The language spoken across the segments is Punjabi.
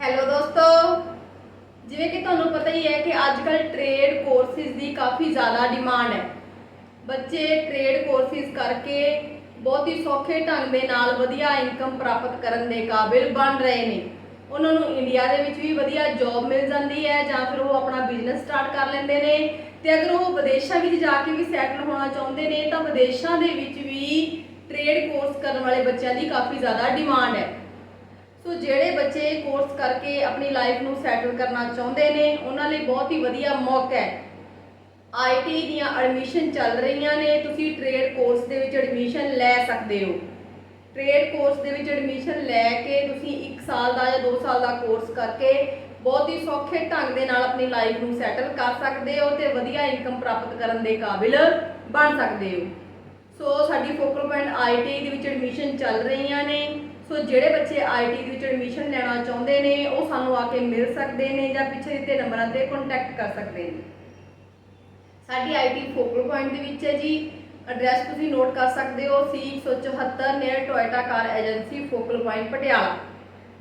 ਹੈਲੋ ਦੋਸਤੋ। ਜਿਵੇਂ ਕਿ ਤੁਹਾਨੂੰ ਪਤਾ ਹੀ ਹੈ ਕਿ ਅੱਜ ਕੱਲ ਟ੍ਰੇਡ ਕੋਰਸਿਸ ਦੀ ਕਾਫੀ ਜ਼ਿਆਦਾ ਡਿਮਾਂਡ ਹੈ। ਬੱਚੇ ਟ੍ਰੇਡ ਕੋਰਸਿਸ ਕਰਕੇ ਬਹੁਤ ਹੀ ਸੌਖੇ ਢੰਗ ਦੇ ਨਾਲ ਵਧੀਆ ਇਨਕਮ ਪ੍ਰਾਪਤ ਕਰਨ ਦੇ ਕਾਬਿਲ ਬਣ ਰਹੇ ਨੇ। ਉਹਨਾਂ ਨੂੰ ਇੰਡੀਆ ਦੇ ਵਿੱਚ ਵੀ ਵਧੀਆ ਜੌਬ ਮਿਲ ਜਾਂਦੀ ਹੈ ਜਾਂ ਫਿਰ ਉਹ ਆਪਣਾ ਬਿਜ਼ਨਸ ਸਟਾਰਟ ਕਰ ਲੈਂਦੇ ਨੇ। ਤੇ ਅਗਰ ਉਹ ਵਿਦੇਸ਼ਾਂ ਵਿੱਚ ਜਾ ਕੇ ਵੀ ਸੈਟਲ ਹੋਣਾ ਚਾਹੁੰਦੇ ਨੇ ਤਾਂ ਵਿਦੇਸ਼ਾਂ ਦੇ ਵਿੱਚ ਵੀ ਟ੍ਰੇਡ ਕੋਰਸ ਕਰਨ ਵਾਲੇ ਬੱਚਿਆਂ ਦੀ ਕਾਫੀ ਜ਼ਿਆਦਾ ਡਿਮਾਂਡ ਹੈ। ਸੋ ਜਿਹੜੇ ਬੱਚੇ ਕੋਰਸ ਕਰਕੇ ਆਪਣੀ ਲਾਈਫ ਨੂੰ ਸੈਟਲ ਕਰਨਾ ਚਾਹੁੰਦੇ ਨੇ, ਉਹਨਾਂ ਲਈ ਬਹੁਤ ਹੀ ਵਧੀਆ ਮੌਕਾ ਹੈ। ਆਈਟੀ ਦੀਆਂ ਐਡਮਿਸ਼ਨ ਚੱਲ ਰਹੀਆਂ ਨੇ, ਤੁਸੀਂ ਟ੍ਰੇਡ ਕੋਰਸ ਦੇ ਵਿੱਚ ਐਡਮਿਸ਼ਨ ਲੈ ਸਕਦੇ ਹੋ। ਟ੍ਰੇਡ ਕੋਰਸ ਦੇ ਵਿੱਚ ਐਡਮਿਸ਼ਨ ਲੈ ਕੇ ਤੁਸੀਂ 1 ਸਾਲ ਦਾ ਜਾਂ 2 ਸਾਲ ਦਾ ਕੋਰਸ ਕਰਕੇ ਬਹੁਤ ਹੀ ਸੌਖੇ ਢੰਗ ਦੇ ਨਾਲ ਆਪਣੀ ਲਾਈਫ ਨੂੰ ਸੈਟਲ ਕਰ ਸਕਦੇ ਹੋ ਤੇ ਵਧੀਆ ਇਨਕਮ ਪ੍ਰਾਪਤ ਕਰਨ ਦੇ ਕਾਬਿਲ ਬਣ ਸਕਦੇ ਹੋ। ਸੋ ਸਾਡੀ ਫੋਕਲ ਪੁਆਇੰਟ ਆਈਟੀ ਦੇ ਵਿੱਚ ਐਡਮਿਸ਼ਨ ਚੱਲ ਰਹੀਆਂ ਨੇ। ਸੋ ਜਿਹੜੇ ਬੱਚੇ ਆਈਟੀ ਦੇ ਵਿੱਚ ਐਡਮਿਸ਼ਨ ਲੈਣਾ ਚਾਹੁੰਦੇ ਨੇ, ਉਹ ਸਾਨੂੰ ਆ ਕੇ ਮਿਲ ਸਕਦੇ ਨੇ ਜਾਂ ਪਿੱਛੇ ਦਿੱਤੇ ਨੰਬਰਾਂ ਤੇ ਕੰਟੈਕਟ ਕਰ ਸਕਦੇ ਨੇ। ਸਾਡੀ ਆਈਟੀ ਫੋਕਲ ਪੁਆਇੰਟ ਦੇ ਵਿੱਚ ਹੈ ਜੀ। ਐਡਰੈਸ ਤੁਸੀਂ ਨੋਟ ਕਰ ਸਕਦੇ ਹੋ C174 near Toyota car agency focal point Patiala.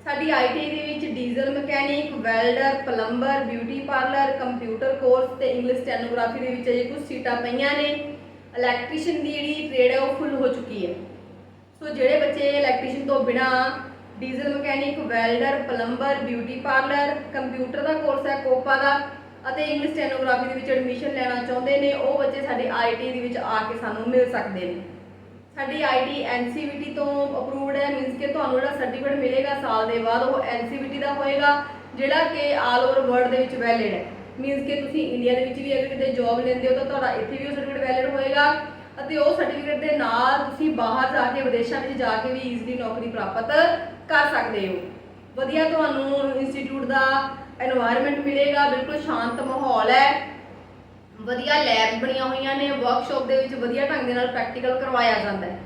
ਸਾਡੀ ਆਈਟੀ ਦੇ ਵਿੱਚ diesel mechanic welder plumber beauty parlour computer course ਤੇ ਇੰਗਲਿਸ਼ ਸਟੈਨੋਗ੍ਰਾਫੀ ਦੇ ਵਿੱਚ ਅਜੇ ਕੁਝ ਸੀਟਾਂ ਪਈਆਂ ਨੇ। ਇਲੈਕਟ੍ਰੀਸ਼ੀਅਨ ਦੀ ਜਿਹੜੀ ਟ੍ਰੇਡ ਹੈ ਉਹ ਫੁੱਲ ਹੋ ਚੁੱਕੀ ਹੈ। ਸੋ ਜਿਹੜੇ ਬੱਚੇ ਇਲੈਕਟ੍ਰੀਸ਼ੀਅਨ ਤੋਂ ਬਿਨਾ diesel mechanic welder plumber beauty parlour computer ਦਾ ਕੋਰਸ ਹੈ ਕੋਪਾ ਦਾ, ਅਤੇ ਇੰਗਲਿਸ਼ ਸਟੈਨੋਗ੍ਰਾਫੀ ਦੇ ਵਿੱਚ ਐਡਮਿਸ਼ਨ ਲੈਣਾ ਚਾਹੁੰਦੇ ਨੇ, ਉਹ ਬੱਚੇ ਸਾਡੀ ਆਈਟੀ ਦੇ ਵਿੱਚ ਆ ਕੇ ਸਾਨੂੰ ਮਿਲ ਸਕਦੇ ਨੇ। ਸਾਡੀ ਆਈਟੀ ਐਨਸੀਵੀਟੀ ਤੋਂ ਅਪਰੂਵਡ ਹੈ ਮੀਨਸ ਕਿ ਤੁਹਾਨੂੰ ਜਿਹੜਾ ਸਰਟੀਫਿਕੇਟ ਮਿਲੇਗਾ, ਸਾਲ ਦੇ ਬਾਅਦ ਉਹ ਐਨਸੀਵੀਟੀ ਦਾ ਹੋਏਗਾ, ਜਿਹੜਾ ਕਿ ਆਲ ਓਵਰ ਵਰਲਡ ਦੇ ਵਿੱਚ ਵੈਲਿਡ ਹੈ। ਮੀਨਸ ਕਿ ਤੁਸੀਂ ਇੰਡੀਆ ਦੇ ਵਿੱਚ ਵੀ ਅਗਰ ਕਿਤੇ ਜੌਬ ਲੈਂਦੇ ਹੋ ਤਾਂ ਤੁਹਾਡਾ ਇੱਥੇ ਵੀ ਉਹ ਸਰਟੀਫਿਕੇਟ ਵੈਲਿਡ ਹੋਏਗਾ ਅਤੇ ਉਹ ਸਰਟੀਫਿਕੇਟ ਦੇ ਨਾਲ ਤੁਸੀਂ ਬਾਹਰ ਜਾ ਕੇ ਵਿਦੇਸ਼ਾਂ ਵਿੱਚ ਜਾ ਕੇ ਵੀ ਈਜ਼ੀਲੀ ਨੌਕਰੀ ਪ੍ਰਾਪਤ ਕਰ ਸਕਦੇ ਹੋ। ਵਧੀਆ ਤੁਹਾਨੂੰ ਇੰਸਟੀਚਿਊਟ ਦਾ এনवायरमेंट ਮਿਲੇਗਾ, ਬਿਲਕੁਲ ਸ਼ਾਂਤ ਮਾਹੌਲ ਹੈ। ਵਧੀਆ ਲੈਬ ਬਣੀਆਂ ਹੋਈਆਂ ਨੇ ਵਰਕਸ਼ਾਪ ਦੇ ਵਿੱਚ ਵਧੀਆ ਢੰਗ ਦੇ ਨਾਲ ਪ੍ਰੈਕਟੀਕਲ ਕਰਵਾਇਆ ਜਾਂਦਾ ਹੈ।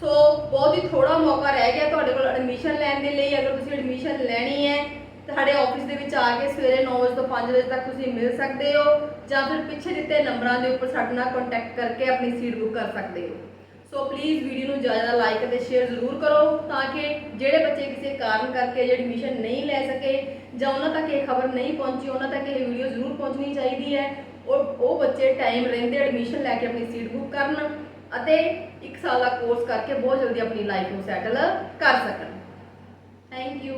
ਸੋ ਬਹੁਤ ਹੀ ਥੋੜਾ ਮੌਕਾ ਰਹਿ ਗਿਆ ਤੁਹਾਡੇ ਕੋਲ ਐਡਮਿਸ਼ਨ ਲੈਣ ਦੇ ਲਈ, ਅਗਰ ਤੁਸੀਂ ਐਡਮਿਸ਼ਨ ਲੈਣੀ ਹੈ ਤਾਂ ਸਾਡੇ ਆਫਿਸ ਦੇ ਵਿੱਚ ਆ ਕੇ ਸਵੇਰੇ 9 ਵਜੇ ਤੋਂ 5 ਵਜੇ ਤੱਕ ਤੁਸੀਂ ਮਿਲ ਸਕਦੇ ਹੋ ਜਾਂ ਫਿਰ ਪਿੱਛੇ ਦਿੱਤੇ ਨੰਬਰਾਂ ਦੇ ਉੱਪਰ ਸਾਡੇ ਨਾਲ ਕੰਟੈਕਟ ਕਰਕੇ ਆਪਣੀ ਸੀਟ ਬੁੱਕ ਕਰ ਸਕਦੇ ਹੋ। ਸੋ ਪਲੀਜ਼ ਵੀਡੀਓ ਨੂੰ ਜ਼ਿਆਦਾ ਲਾਈਕ ਅਤੇ ਸ਼ੇਅਰ ਜ਼ਰੂਰ ਕਰੋ ਤਾਂ ਕਿ ਜਿਹੜੇ ਬੱਚੇ ਕਿਸੇ ਕਾਰਨ ਕਰਕੇ ਐਡਮਿਸ਼ਨ ਨਹੀਂ ਲੈ ਸਕੇ ਜਾਂ ਉਹਨਾਂ ਤੱਕ ਇਹ ਖਬਰ ਨਹੀਂ ਪਹੁੰਚੀ, ਉਹਨਾਂ ਤੱਕ ਇਹ ਵੀਡੀਓ ਜ਼ਰੂਰ ਪਹੁੰਚਣੀ ਚਾਹੀਦੀ ਹੈ। ਉਹ ਉਹ ਬੱਚੇ ਟਾਈਮ ਰਹਿੰਦੇ ਐਡਮਿਸ਼ਨ ਲੈ ਕੇ ਆਪਣੀ ਸੀਟ ਬੁੱਕ ਕਰਨ ਅਤੇ 1 ਸਾਲ ਦਾ ਕੋਰਸ ਕਰਕੇ ਬਹੁਤ ਜਲਦੀ ਆਪਣੀ ਲਾਈਫ ਨੂੰ ਸੈਟਲ ਕਰ ਸਕਣ। Thank you